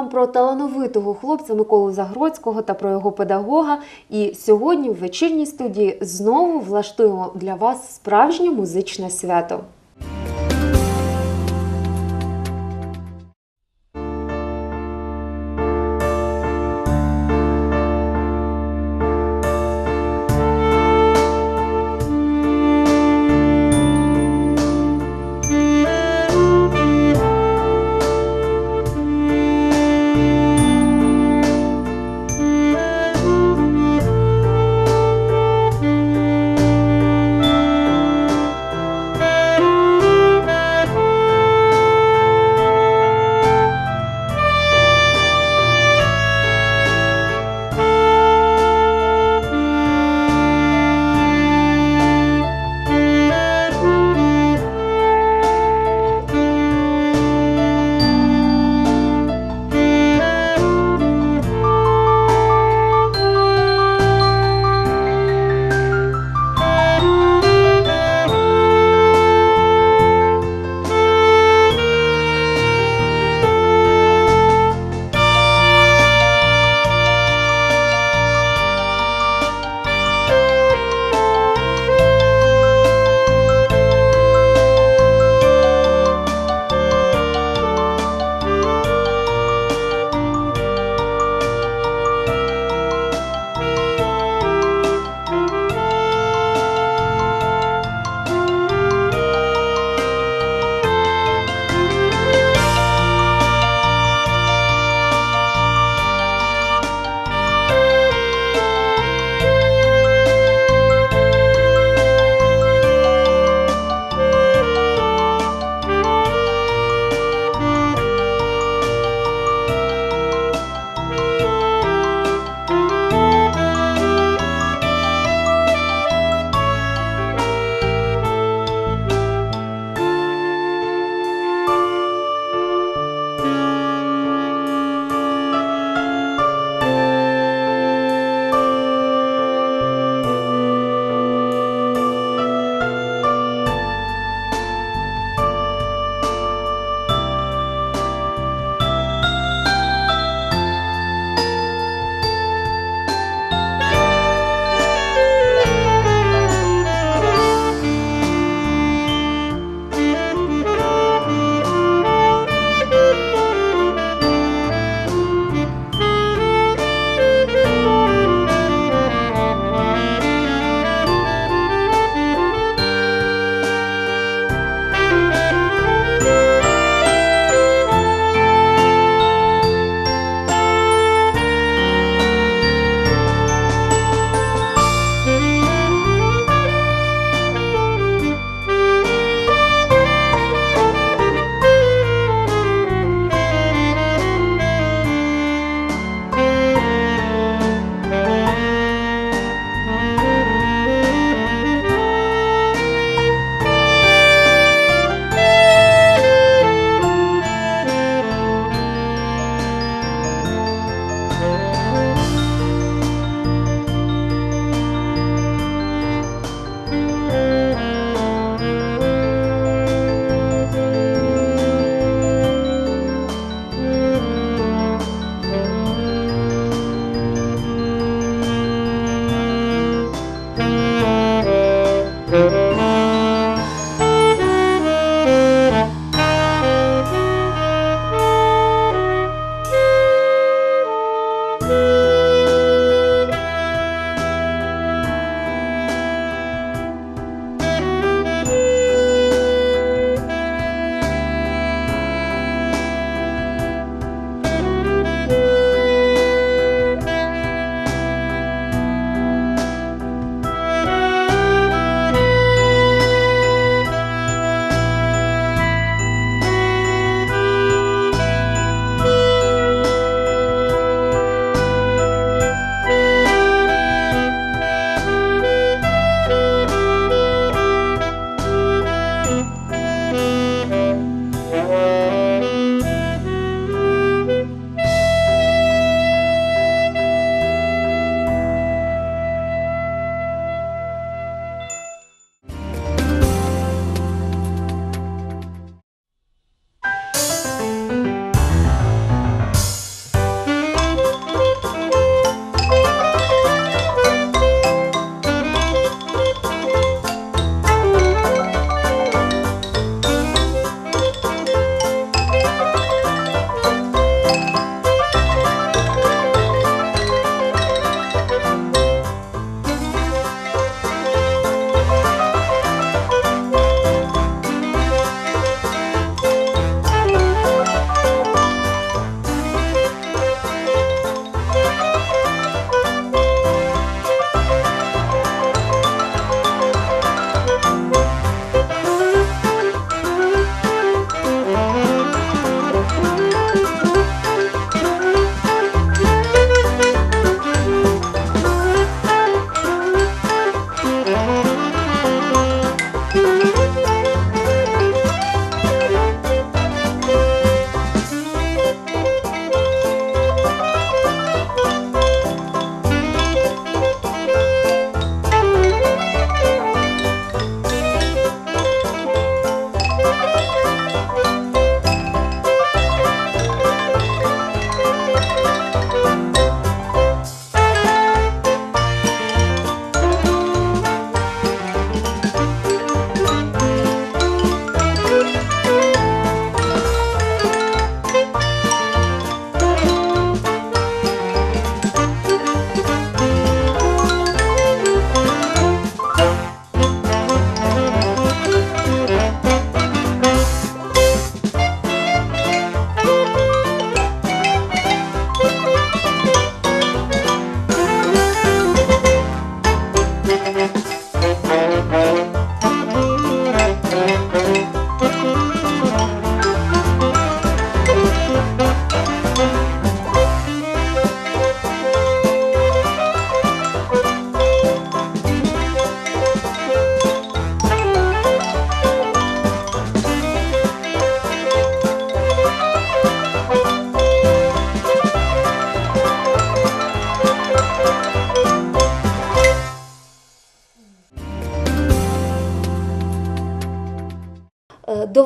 вам про талановитого хлопця Миколу Загроцького та про його педагога. І сьогодні в вечірній студії знову влаштуємо для вас справжнє музичне свято.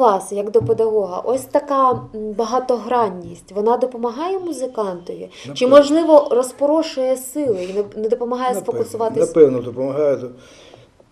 Вас, як до педагога, ось така багатогранність, вона допомагає музикантові? Чи, можливо, розпорошує сили і не, допомагає Напевно, сфокусуватись? Напевно, допомагає.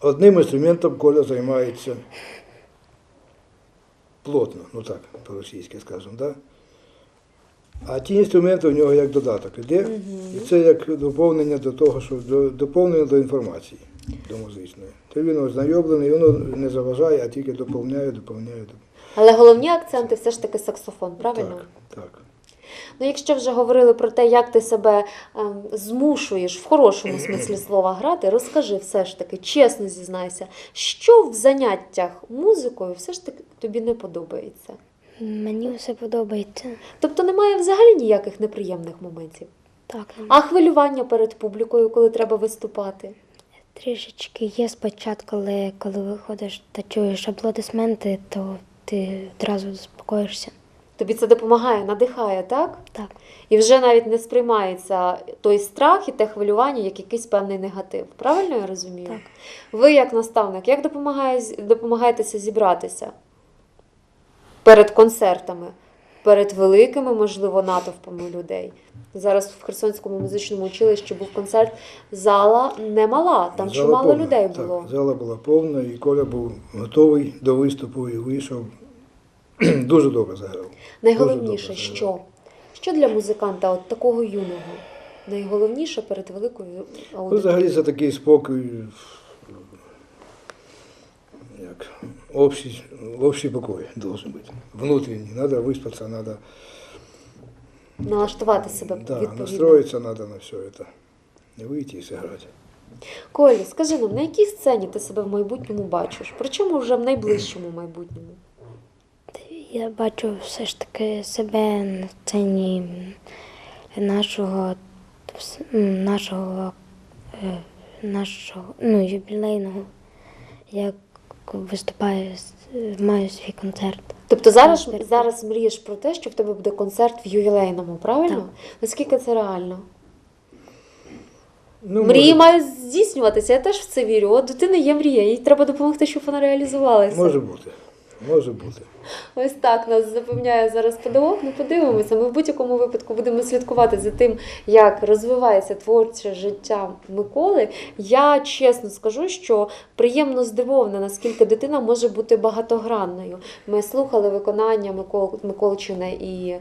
Одним інструментом Коля займається плотно, ну так, по-російськи скажемо, да? а ті інструменти в нього як додаток іде, і це як доповнення до того, що до, доповнення до інформації, до музичної. То він ознайомлений, воно не заважає, а тільки доповняє, доповняє. Але головні акценти все ж таки саксофон, правильно? Так, так. Ну, якщо вже говорили про те, як ти себе ем, змушуєш в хорошому смислі слова грати, розкажи все ж таки, чесно зізнайся, що в заняттях музикою все ж таки тобі не подобається? Мені все подобається. Тобто немає взагалі ніяких неприємних моментів. Так, А хвилювання перед публікою, коли треба виступати? Трішечки є спочатку, але коли виходиш та чуєш аплодисменти, то ти одразу заспокоїшся. Тобі це допомагає, надихає, так? Так, І вже навіть не сприймається той страх і те хвилювання як якийсь певний негатив. Правильно я розумію? Так. Ви, як наставник, як допомагає, допомагаєтеся зібратися перед концертами, перед великими, можливо, натовпами людей? Зараз в Херсонському музичному училищі був концерт, зала немала, там Зала чимало повна, людей так, було. зала була повна, і Коля був готовий до виступу і вийшов. Дуже добре заграв. Найголовніше, добре що? Що для музиканта от такого юного? Найголовніше перед великою Ну, аудиторією? взагалі це такий спокій, як общий, общий покой должен бути. Внутрішній. Треба виспатися, треба налаштувати себе да, відповідно. настроїтися треба на все це. Не вийти і зіграти. Колі, скажи нам, на якій сцені ти себе в майбутньому бачиш? Причому вже в найближчому майбутньому? я бачу все ж таки себе на сцені нашого, нашого, е, нашого ну, юбілейного, як виступаю, маю свій концерт. Тобто зараз, зараз мрієш про те, що в тебе буде концерт в ювілейному, правильно? Так. Наскільки це реально? Ну, Мрії може, мають здійснюватися, я теж в це вірю. От дитини є мрія, їй треба допомогти, щоб вона реалізувалася. може бути. Може бути. Ось так нас запевняє зараз педагог. Ну подивимося. Ми в будь-якому випадку будемо слідкувати за тим, як розвивається творче життя Миколи. Я чесно скажу, що приємно здивована, наскільки дитина може бути багатогранною. Ми слухали виконання Микол, Миколчина і е,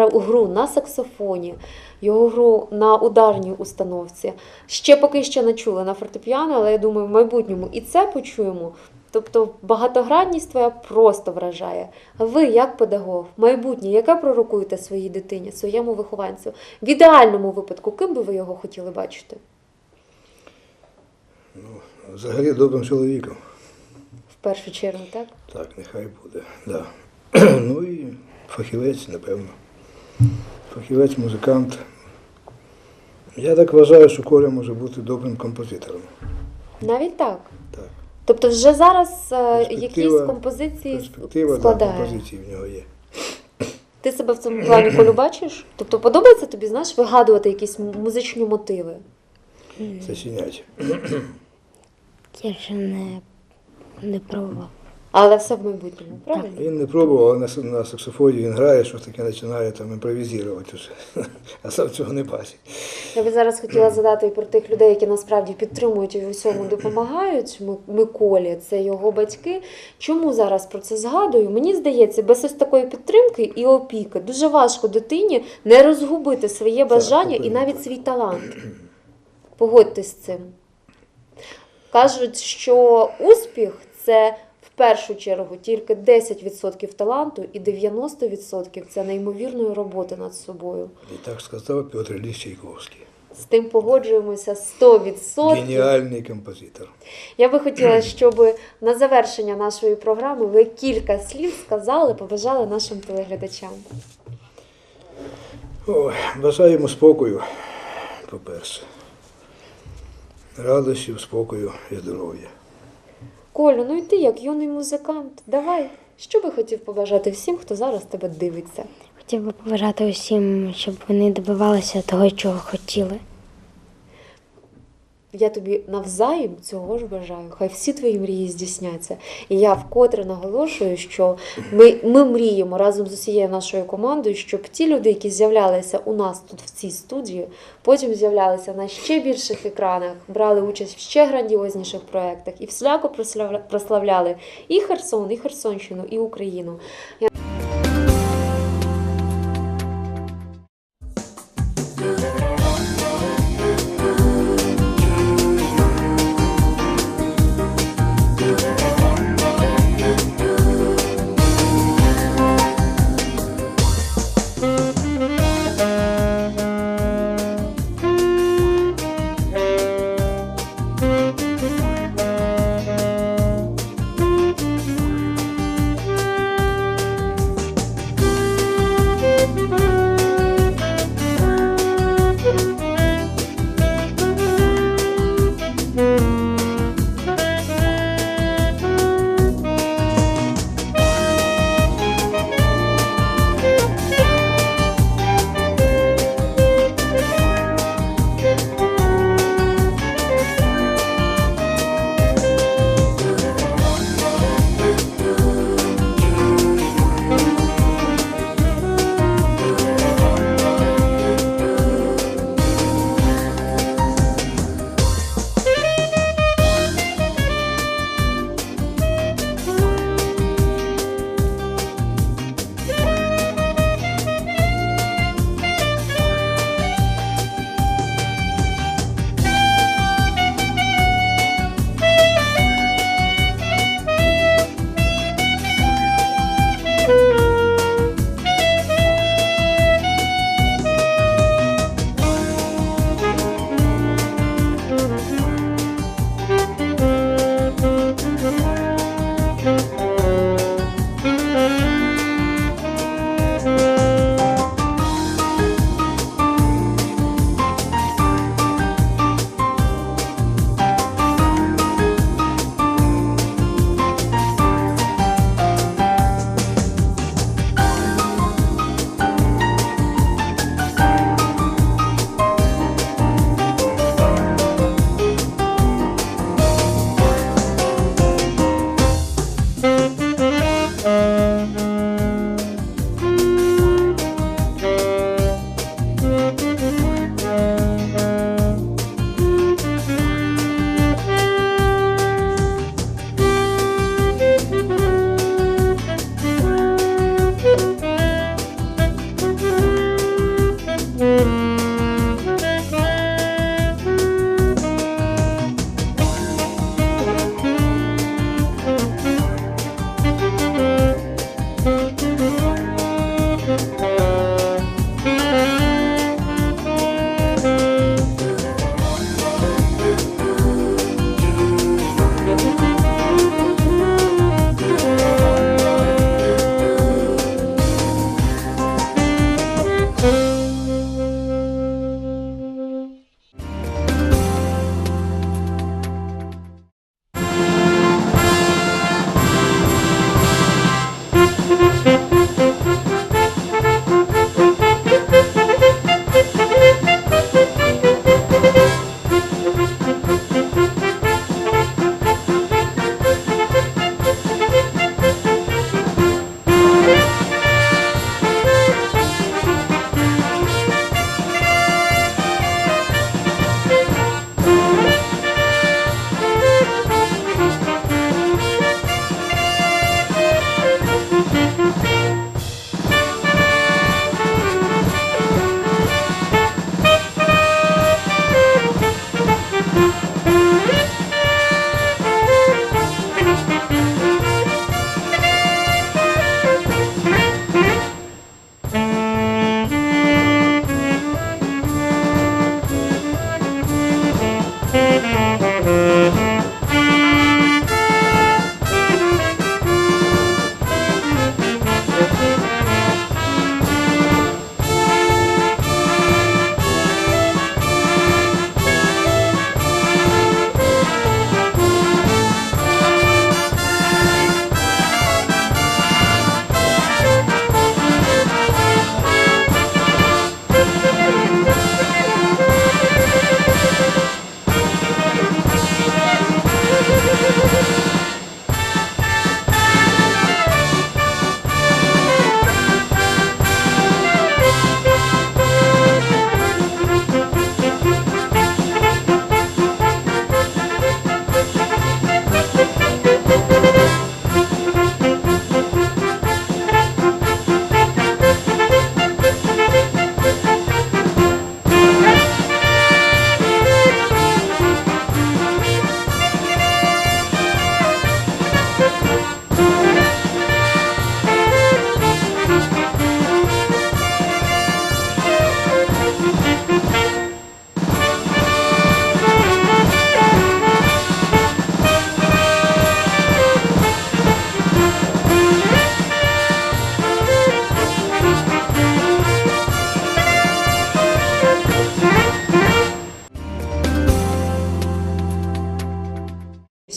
гру на саксофоні, його гру на ударній установці. Ще поки що не чули на фортепіано, але я думаю, в майбутньому і це почуємо. Тобто багатогранність твоя просто вражає. А ви, як педагог, майбутнє, яке пророкуєте своїй дитині, своєму вихованцю? В ідеальному випадку, ким би ви його хотіли бачити? Взагалі добрим чоловіком. В першу чергу, так? Так, нехай буде. Да. ну і фахівець, напевно. Фахівець, музикант. Я так вважаю, що Коля може бути добрим композитором. Навіть так. Так. Тобто, вже зараз е, якісь композиції складає. композиції в нього є. Ти себе в цьому плані полюбачиш? Тобто подобається тобі, знаєш, вигадувати якісь музичні мотиви? Це Сочинять. Я ще не, не пробував. Але все в майбутньому, правильно? Він не пробував, але на, саксофоні він грає, щось таке починає там імпровізувати вже. А сам цього не бачить. Я би зараз хотіла задати і про тих людей, які насправді підтримують і в усьому допомагають Миколі, це його батьки. Чому зараз про це згадую? Мені здається, без ось такої підтримки і опіки дуже важко дитині не розгубити своє бажання і навіть свій талант. Погодьтесь з цим. Кажуть, що успіх це першу чергу тільки 10% таланту і 90% це неймовірної роботи над собою. І так сказав Петр Ілліч Чайковський. З тим погоджуємося 100%. Геніальний композитор. Я би хотіла, щоб на завершення нашої програми ви кілька слів сказали, побажали нашим телеглядачам. Ой, бажаємо спокою, по-перше. Радощів, спокою і здоров'я. Колю, ну і ти як юний музикант, давай. Що би хотів побажати всім, хто зараз тебе дивиться? Хотів би побажати усім, щоб вони добивалися того, чого хотіли. Я тобі навзаєм цього ж бажаю. Хай всі твої мрії здійсняться. І я вкотре наголошую, що ми, ми мріємо разом з усією нашою командою, щоб ті люди, які з'являлися у нас тут в цій студії, потім з'являлися на ще більших екранах, брали участь в ще грандіозніших проєктах і всіляко прославля- прославляли і Херсон, і Херсонщину, і Україну.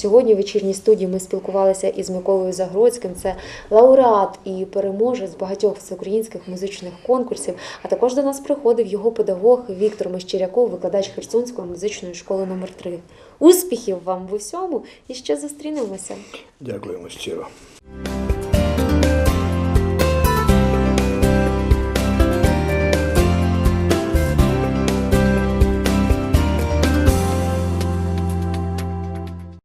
Сьогодні в вечірній студії ми спілкувалися із Миколою Загродським. Це лауреат і переможець багатьох всеукраїнських музичних конкурсів. А також до нас приходив його педагог Віктор Мещеряков, викладач Херсонської музичної школи номер 3 Успіхів вам в усьому і ще зустрінемося. Дякуємо щиро.